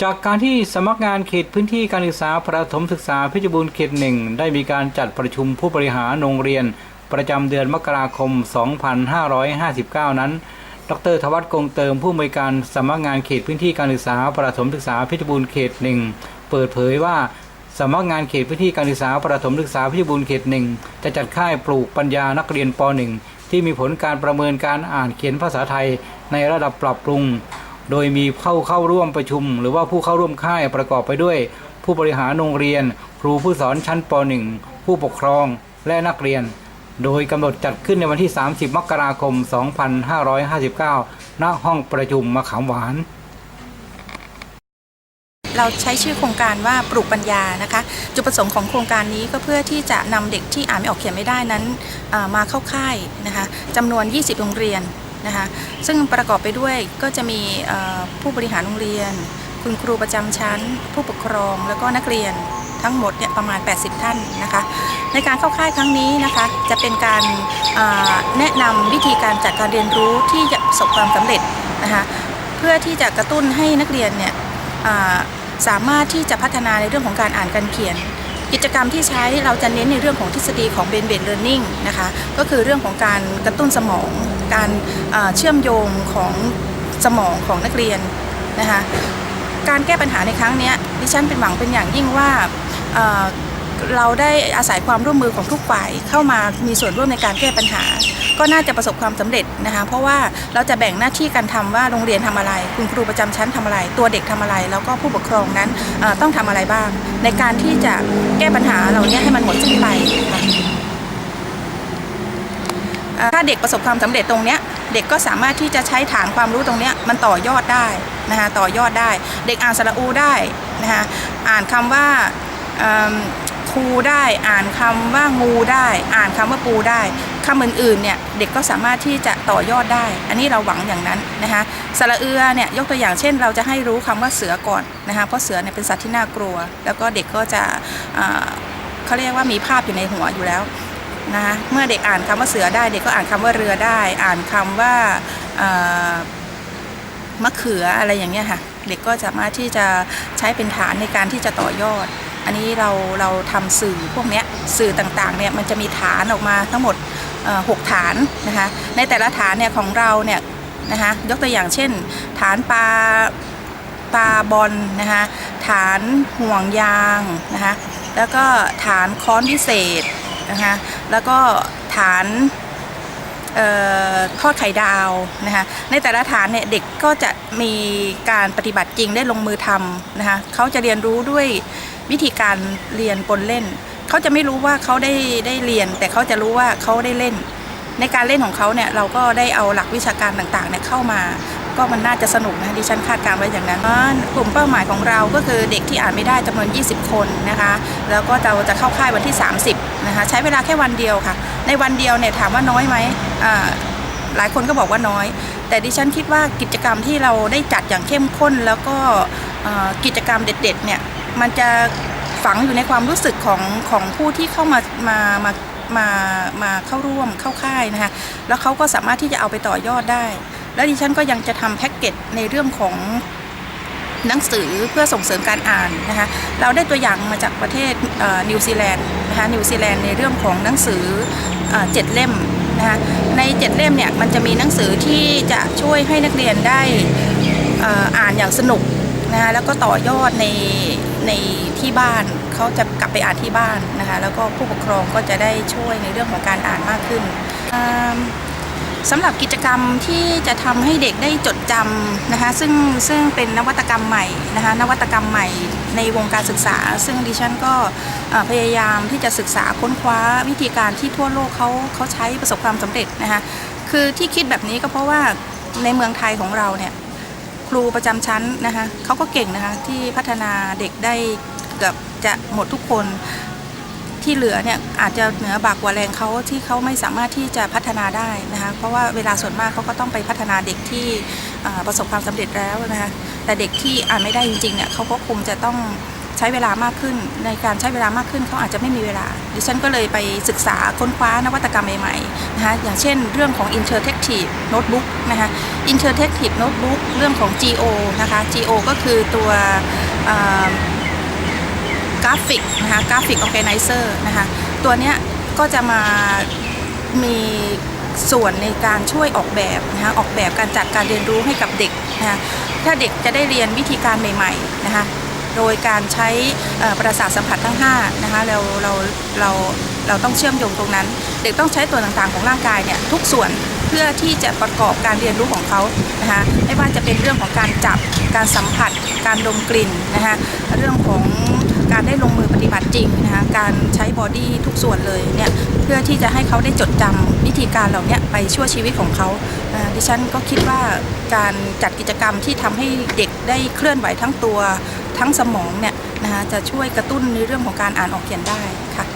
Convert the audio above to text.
จากการที่สำนักงานเขตพื้นที่การศึกษาประถมศึกษาเพชรบูรณ์เขตหนึ่งได้มีการจัดประชุมผู้บริหารโรงเรียน ประจำเดือนมกราคม 2559 นั้น ดรทวัฒน์กงเติมผู้อำนวยการสำนักงานเขตพื้นที่การศึกษาประถมศึกษาเพชรบูรณ์เขตหนึ่งเปิดเผยว่าสำนักงานเขตพื้นที่การศึกษาประถมศึกษาพชรบูรณ์เขตหนึ่งจะจัดค่ายปลูกปัญญานักเรียนป .1 ที่มีผลการประเมินการอ่านเขียนภาษาไทยในระดับปรับปรุง โดยมีเข้าเข้าร่วมประชุม หรือว่าผู้เข้าร่วมค่ายประกอบไปด้วย ผู้บริหารโรงเรียน ครูผู้สอนชั้นป .1 ผู้ปกครองและนักเรียน โดยกำหนดจัดขึ้นในวันที่ 30 มกราคม 2559 ณ ห้องประชุมมะขามหวานเราใช้ชื่อโครงการว่าปลูกปัญญานะคะ จุดประสงค์ของโครงการนี้ก็เพื่อที่จะนำเด็กที่อ่านไม่ออกเขียนไม่ได้นั้นมาเข้าค่ายนะคะจำนวน 20 โรงเรียน นะคะซึ่งประกอบไปด้วยก็จะมีผู้บริหารโรงเรียน คุณครูประจำชั้น ผู้ปกครองแล้วก็นักเรียนทั้งหมดเนี่ยประมาณ 80 ท่านนะคะ ในการเข้าค่ายครั้งนี้นะคะจะเป็นการแนะนำวิธีการจัดการเรียนรู้ที่จะประสบความสำเร็จนะคะเพื่อที่จะกระตุ้นให้นักเรียนเนี่ยสามารถที่จะพัฒนาในเรื่องของการอ่านการเขียน กิจกรรมที่ใช้เราจะเน้นในเรื่องของทฤษฎีของ b บ a เบ d Learning นะคะก็คือเรื่องของการกระตุ้นสมอง การเชื่อมโยงของสมองของนักเรียนนะคะการแก้ปัญหาในครั้งนี้ดิฉันเป็นหวังเป็นอย่างยิ่งว่า เราได้อาศัยความร่วมมือของทุกฝ่ายเข้ามามีส่วนร่วมในการแก้ปัญหา ก็น่าจะประสบความสำเร็จนะคะ เพราะว่าเราจะแบ่งหน้าที่กันทำว่าโรงเรียนทำอะไร คุณครูประจำชั้นทำอะไร ตัวเด็กทำอะไร แล้วก็ผู้ปกครองนั้นต้องทำอะไรบ้าง ในการที่จะแก้ปัญหาเหล่านี้ให้มันหมดสิ้นไปถ้าเด็กประสบความสำเร็จตรงเนี้ยเด็กก็สามารถที่จะใช้ฐานความรู้ตรงเนี้ยมันต่อยอดได้นะคะต่อยอดได้ เด็กอ่านสระอูได้นะคะอ่านคำว่า ครูได้ อ่านคำว่างูได้ อ่านคำว่าปูได้คำอื่นๆเนี่ยเด็กก็สามารถที่จะต่อยอดได้ อันนี้เราหวังอย่างนั้นนะคะสระเอือเนี่ยยกตัวอย่างเช่น เราจะให้รู้คำว่าเสือก่อนนะคะเพราะเสือเนี่ยเป็นสัตว์ที่น่ากลัว แล้วก็เด็กก็จะเขาเรียกว่ามีภาพอยู่ในหัวอยู่แล้วนะคะเมื่อเด็กอ่านคำว่าเสือได้เด็กก็อ่านคำว่าเรือได้ อ่านคำว่าอ่ามะเขืออะไรอย่างเงี้ยค่ะ เด็กก็สามารถที่จะใช้เป็นฐานในการที่จะต่อยอด อันนี้เราเราทำสื่อพวกนี้สื่อต่างๆเนี่ยมันจะมีฐานออกมาทั้งหมดเอ่อหกฐานนะคะในแต่ละฐานเนี่ยของเราเนี่ยนะคะยกตัวอย่างเช่น ฐานปลาปลาบอลนะคะฐานห่วงยางนะคะแล้วก็ฐานค้อนพิเศษนะคะแล้วก็ฐาน ทอดไข่ดาวนะคะในแต่ละฐานเนี่ยเด็กก็จะมีการปฏิบัติจริงได้ลงมือทำนะคะเขาจะเรียนรู้ด้วยวิธีการเรียนปนเล่น เขาจะไม่รู้ว่าเขาได้ได้เรียน แต่เขาจะรู้ว่าเขาได้เล่น ในการเล่นของเขาเนี่ยเราก็ได้เอาหลักวิชาการต่างๆเนี่ยเข้ามาก็มันน่าจะสนุกนะดิฉันคาดการณ์ไว้อย่างนั้นกลุ่มเป้าหมายของเราก็คือเด็กที่อ่านไม่ได้จำนวน 20 คนนะคะ แล้วก็เราจะเข้าค่ายวันที่ 30 นะคะ ใช้เวลาแค่วันเดียวค่ะ ในวันเดียวเนี่ยถามว่าน้อยไหม หลายคนก็บอกว่าน้อย แต่ดิฉันคิดว่ากิจกรรมที่เราได้จัดอย่างเข้มข้น แล้วก็กิจกรรมเด็ดๆเนี่ยมันจะฝังอยู่ในความรู้สึกของของผู้ที่เข้ามามามามามาเข้าร่วมเข้าค่ายนะคะแล้วเขาก็สามารถที่จะเอาไปต่อยอดได้ แล้วดิฉันก็ยังจะทำแพ็กเกจในเรื่องของหนังสือเพื่อส่งเสริมการอ่านนะคะเราได้ตัวอย่างมาจากประเทศนิวซีแลนด์นะคะนิวซีแลนด์ในเรื่องของหนังสือเจ็ดเล่ม นะคะในเจ็ดเล่มเนี่ยมันจะมีหนังสือที่จะช่วยให้นักเรียนได้อ่ออ่านอย่างสนุกนะคะแล้วก็ต่อยอดในในที่บ้านเขาจะกลับไปอ่านที่บ้านนะคะแล้วก็ผู้ปกครองก็จะได้ช่วยในเรื่องของการอ่านมากขึ้นสำหรับกิจกรรมที่จะทำให้เด็กได้จดจำนะคะซึ่งซึ่งเป็นนวัตกรรมใหม่นะคะนวัตกรรมใหม่ ในวงการศึกษา ซึ่งดิฉันก็พยายามที่จะศึกษาค้นคว้าวิธีการที่ทั่วโลกเขาเขาใช้ประสบความสำเร็จนะคะคือที่คิดแบบนี้ก็เพราะว่าในเมืองไทยของเราเนี่ยครูประจำชั้นนะคะเขาก็เก่งนะคะที่พัฒนาเด็กได้เกือบจะหมดทุกคนที่เหลือเนี่ยอาจจะเหนือบากกว่าแรงเขาที่เขาไม่สามารถที่จะพัฒนาได้นะคะเพราะว่าเวลาส่วนมากเขาก็ต้องไปพัฒนาเด็กที่ประสบความสำเร็จแล้วนะคะ แต่เด็กที่อ่านไม่ได้จริงๆเนี่ยเขาก็คงจะต้องใช้เวลามากขึ้น ในการใช้เวลามากขึ้นเขาอาจจะไม่มีเวลา ดิฉันก็เลยไปศึกษาค้นคว้านวัตกรรมใหม่ๆนะคะอย่างเช่นเรื่องของ interactive notebook นะคะ interactive notebook เรื่องของ GO นะคะ GO ก็คือตัวกราฟิกนะคะกราฟิกออแกไนเซอร์นะคะตัวเนี้ยก็จะมามีส่วนในการช่วยออกแบบนะคะออกแบบการจัดการเรียนรู้ให้กับเด็กนะคะ ถ้าเด็กจะได้เรียนวิธีการใหม่ๆนะคะโดยการใช้ประสาทสัมผัสทั้ง5นะคะเราเราเราเราต้องเชื่อมโยงตรงนั้น เด็กต้องใช้ตัวต่างๆของร่างกายเนี่ยทุกส่วนเพื่อที่จะประกอบการเรียนรู้ของเขานะคะไม่ว่าจะเป็นเรื่องของการจับการสัมผัส การดมกลิ่นนะคะเรื่องของการได้ลงมือปฏิบัติจริงนะคะการใช้บอดี้ทุกส่วนเลยเนี่ยเพื่อที่จะให้เขาได้จดจำวิธีการเหล่านี้ไปชั่วชีวิตของเขา ดิฉันก็คิดว่าการจัดกิจกรรมที่ทำให้เด็กได้เคลื่อนไหวทั้งตัวทั้งสมองเนี่ยนะคะจะช่วยกระตุ้นในเรื่องของการอ่านออกเขียนได้ค่ะ